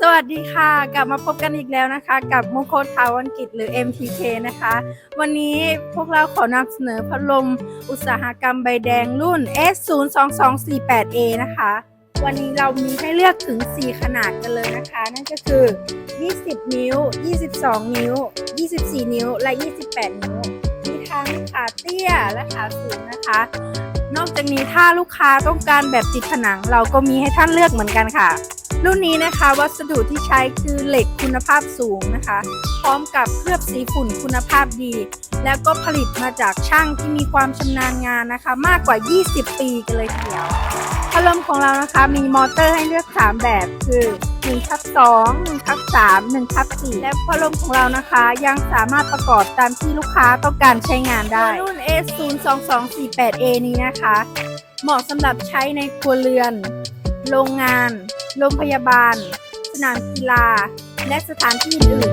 สวัสดีค่ะ กลับมาพบกันอีกแล้วนะคะ กับมงคลทาวันกิจหรือ MTK นะคะ วันนี้พวกเราขอนำเสนอพัดลมอุตสาหกรรมใบแดงรุ่น S02248A นะคะ วันนี้เรามีให้เลือกถึง 4 ขนาดกันเลยนะคะ นั่นก็คือ 20 นิ้ว 22 นิ้ว 24 นิ้ว และ 28 นิ้ว มีทั้งขาเตี้ยและขาสูงนะคะ นอกจากนี้ถ้าลูกค้าต้องการแบบติดผนัง เราก็มีให้ท่านเลือกเหมือนกันค่ะ รุ่นนี้นะคะวัสดุที่ใช้คือเหล็กคุณภาพสูงนะคะ พร้อมกับเคลือบสีฝุ่นคุณภาพดี แล้วก็ผลิตมาจากช่างที่มีความชำนาญงานนะคะ มากกว่า 20 ปีกันเลยทีเดียวพัดลมของเรานะคะมีมอเตอร์ให้เลือก 3 แบบคือ1ทับ2 1ทับ3 1ทับ4และพัดลมของเรานะคะยังสามารถประกอบตามที่ลูกค้าต้องการใช้งานได้รุ่น S02248A นี้นะคะ เหมาะสำหรับใช้ในครัวเรือน โรงงาน โรงพยาบาล สนามกีฬา และสถานที่อื่น